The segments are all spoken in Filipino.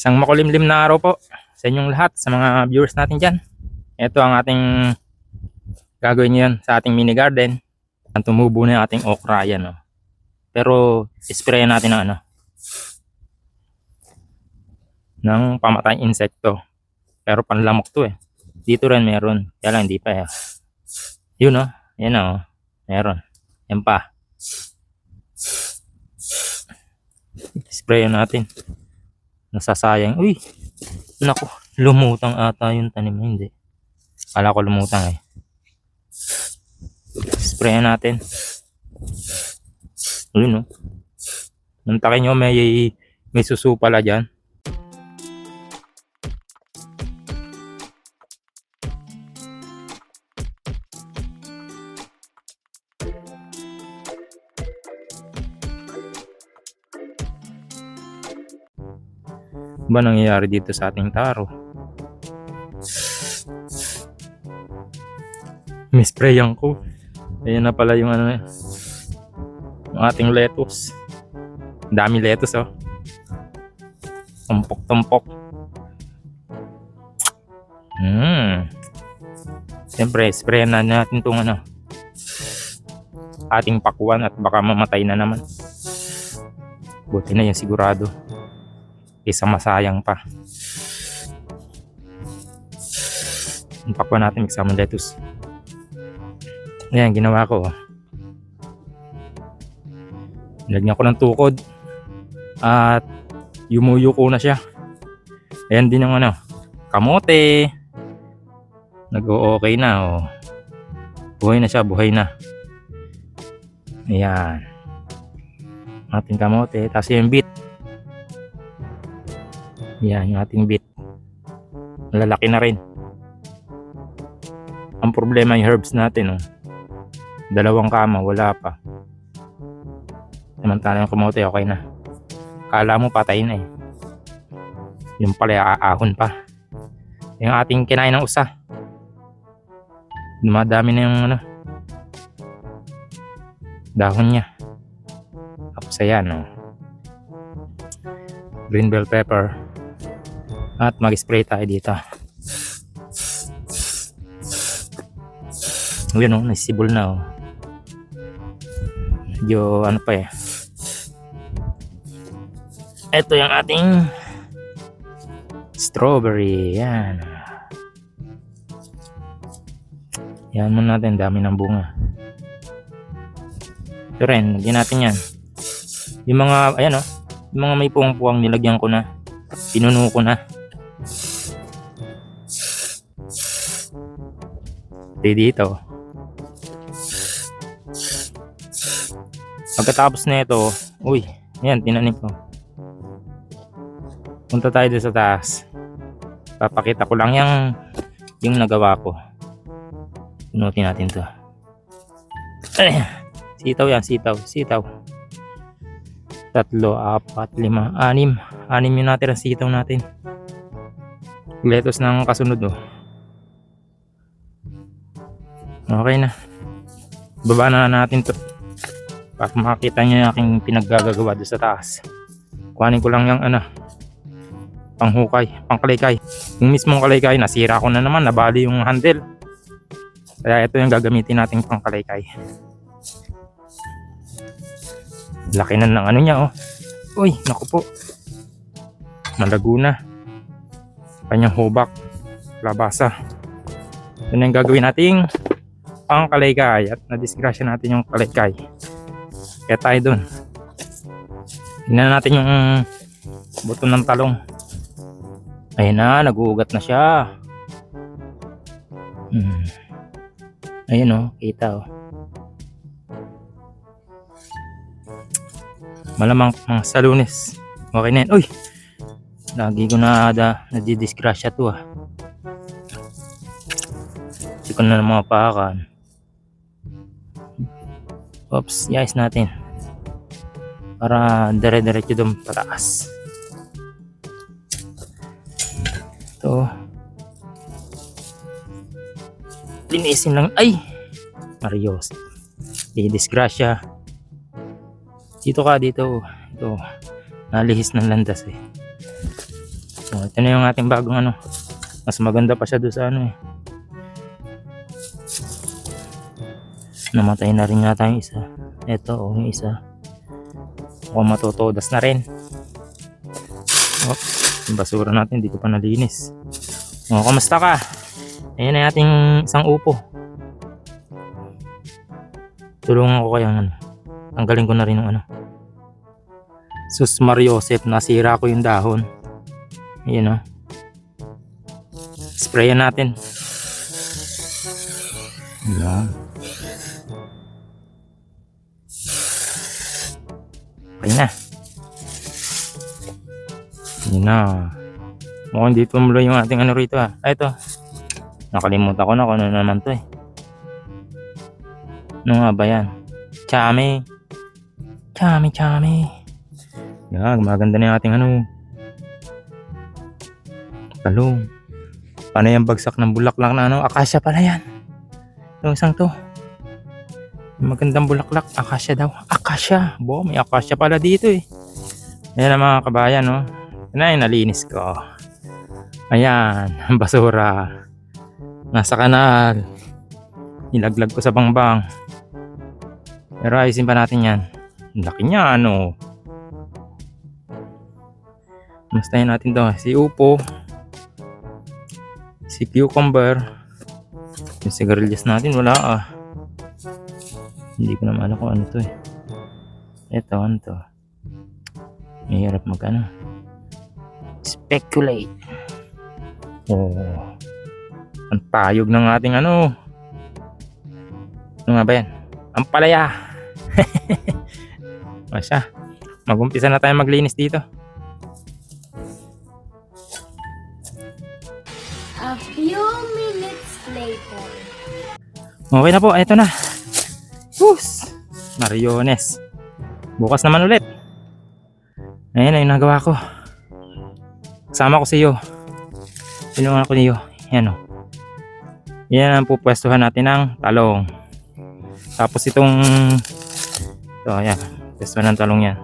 Isang makulimlim na araw po sa inyong lahat, sa mga viewers natin dyan. Ito ang ating gagawin ngayon sa ating mini garden. Ang tumubo na ating okra yan. Oh. Pero spray natin ng ano ng pamatay insekto. Pero panlamok to eh. Dito rin meron. Kaya lang hindi pa eh. Yun oh. Yan oh. Meron. Yan pa. Spray natin. Nasasayang. Uy. Naku. Lumutang ata yung tanim. Hindi. Kala ko lumutang eh. Spray natin. Yun oh. Nantakin nyo may may susu pala dyan. Ba nangyayari dito sa ating taro? Misprayan ko. Ayan na pala yung ano yung ating lettuce. Ang Dami lettuce oh. Tumpok-tumpok. Hmm. Siyempre, sprayan na natin itong ano ating pakuan at baka mamatay na naman. Buti na yan sigurado isa masayang pa. Pakwa natin magsama lettuce. Ayan, ginawa ko. oh. Nilagyan ko ng tukod. At yumuyo ko na siya. Ayan din ang ano, kamote. Nag-o-okay na. Oh. Buhay na siya, buhay na. Ayan. Ating kamote. Tapos yung beet. Yan, yung ating bit. Malalaki na rin. Ang problema yung herbs natin, oh. Dalawang kama, wala pa. Samantala yung kamote, okay na. Kala mo patay na eh. Yung pala aahon pa. Yung ating kinain ng usa. Dumadami na yung ano. Dahon niya. Tapos ayan, oh. Green bell pepper. At mag-spray tayo dito. Yun oh, nasibol na oh. Medyo ano pa eh. Ito yung ating strawberry. Yan. Yan muna natin. Dami ng bunga. Ito rin. Lagyan natin yan. Yung mga, ayan oh. Yung mga may puwang-puwang nilagyan ko na. Pinuno ko na. Di dito. Pagkatapos na ito, uy, yan, tinanim ko. Punta tayo sa taas. Papakita ko lang yung, yung nagawa ko. Punutin natin to. Ay, sitaw yan, sitaw, sitaw. Tatlo, apat, lima, anim. Anim yung natin ang sitaw natin. Lettuce ng kasunod oh. Okay na. Baba na natin to. Para makita niyo yung aking pinaggagawa doon sa taas. Kuhanin ko lang yung ano, panghukay, pangkalaykay. Yung mismong kalaykay, nasira ko na naman, nabali yung handle. Kaya ito yung gagamitin nating pangkalaykay. Laki na ng ano niya oh. Uy, naku po. Malago na. Kanyang hubak. Labasa. Na yung gagawin nating pang kalaykay at na-disgrasya natin yung kalaykay. Kaya tayo dun. Tingnan natin yung buto ng talong. Ayun na, naguugat na siya. Hmm. Ayun oh, kita oh. Malamang mga salunes. Okay na yan. Uy! Lagi ko na da, nadidisgrasya to ah. Hindi ko na ng mga pakan. Oops, iayos natin. Para dire-diretso doon pataas. Ito. Linisin lang. Ay! Marios. Di disgrasya. Dito ka, dito. Ito. Nalihis ng landas eh. Oh, ito na yung ating bagong ano. Mas maganda pa siya doon sa ano eh. Namatay na rin yata yung isa. Ito, oh, yung isa. Mukhang matutodas na rin. Oh, yung basura natin, hindi ko pa nalinis. Oh, kamusta ka? Ayan na ating isang upo. Tulungan ko kaya ano. Tanggalin ko na rin yung ano. Sus Mariosep, nasira ko yung dahon. Ayan o. Sprayan natin. Ayan. Okay na. Ayan na. Mukhang di tumuloy yung ating ano rito ah. Ah, ito. Nakalimutan ko na kung ano naman to eh. Ano nga ba yan? Chami. Chami, chami. Yan, maganda na yung ating ano. Talong. Paano yung bagsak ng bulaklak na ano? Akasya pala yan. Yung isang to. Magandang bulaklak. Akasya daw. Akasya. Bo, may akasya pala dito eh. Ayan ang mga kabayan, no? Yan na nalinis ko. Ayan, ang basura. Nasa kanal. Nilaglag ko sa bangbang. Pero ayusin pa natin yan. Ang laki niya, ano? Mustahin natin to. Si Upo. Si Cucumber. Yung sigarilyas natin, wala ah. Hindi ko naman alam kung ano to eh. Ito, ano to? Mahirap mag ano. Speculate. Oh. Ang tayog ng ating ano. Ano nga ba yan? Ang palaya. Masya. Mag-umpisa na tayo maglinis dito. Okay na po, eto na. Whoos! Mariones. Bukas naman ulit. Ayan na yung nagawa ko. Kasama ko si Yo. Tinungan ko ni Yo. Yan o. Yan ang pupwestuhan natin ng talong. Tapos itong ito, ayan. Pwestuhan ng talong yan.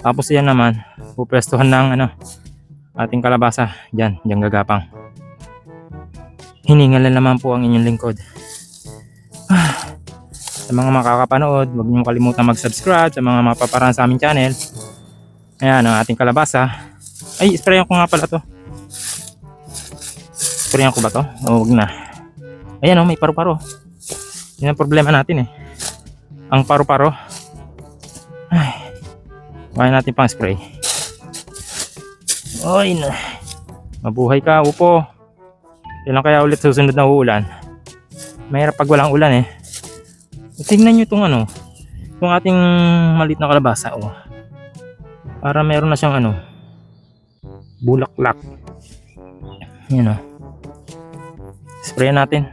Tapos yan naman, pupwestuhan ng ano, ating kalabasa. Diyan, diyan gagapang. Hiningal na naman po ang inyong lingkod. Sa mga makakapanood, huwag niyong kalimutan mag-subscribe sa mga mapaparaan sa aming channel. Ayan, ang ating kalabasa. Ay, sprayan ko nga pala to. Sprayan ko ba to? O, huwag na. Ayan o, may paru-paro. Yan ang problema natin eh. Ang paru-paro. Ay. Kaya natin pang spray. Oy, na. Mabuhay ka, upo. Kailan kaya ulit susunod na uulan? Mahirap pag walang ulan eh. Tingnan nyo itong ano, itong ating maliit na kalabasa. Oh. Para meron na siyang ano, bulaklak. Yan oh. Spray natin.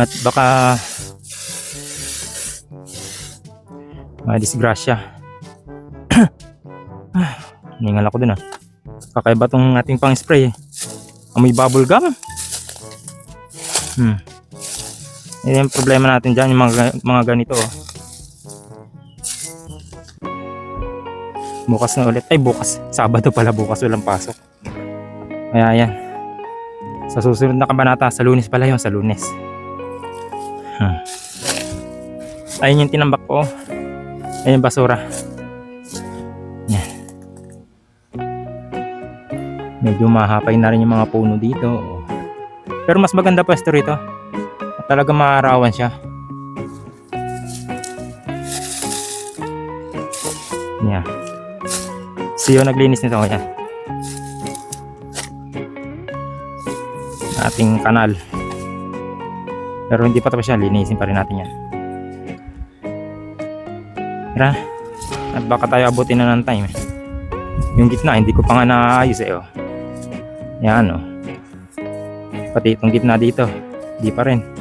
At baka madisgrasya. ah, ningal ako dun ah. Kakaiba tong ating pang spray eh. Amoy bubble gum. Hmm. Yan yung problema natin dyan, yung mga, mga ganito. Oh. Bukas na ulit. Ay, bukas. Sabado pala bukas walang pasok. Kaya yan. Sa susunod na kabanata, sa lunes pala yun, sa lunes. Hmm. Ayun yung tinambak ko. Ayun yung basura. Yan. Medyo mahapay na rin yung mga puno dito. Pero mas maganda pwesto rito. Talaga maarawan siya. Yan. Siyo naglinis nito. Yan. Ating kanal. Pero hindi pa tapos yan. Linisin pa rin natin yan. Tara. At baka tayo abutin na ng time. eh. Yung gitna, hindi ko pa nga naayos eh. Oh. Yan oh. Pati itong gitna dito. Hindi pa rin.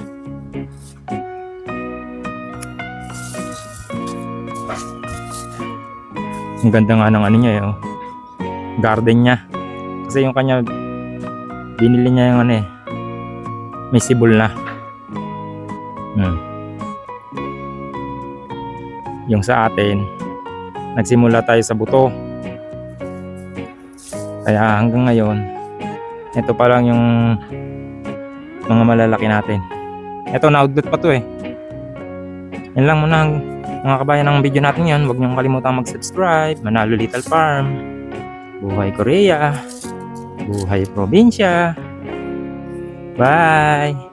Ang ganda nga ng ano niya eh. Oh. Garden niya. Kasi yung kanya binili niya yung ano eh. May sibol na. Hmm. Yung sa atin, nagsimula tayo sa buto. Kaya hanggang ngayon, ito pa lang yung mga malalaki natin. Ito, na-outlet pa to eh. Yan lang muna mga kabayan ng video natin yan. Huwag niyong kalimutan mag-subscribe. Manalo Little Farm. Buhay Korea. Buhay Probinsya. Bye!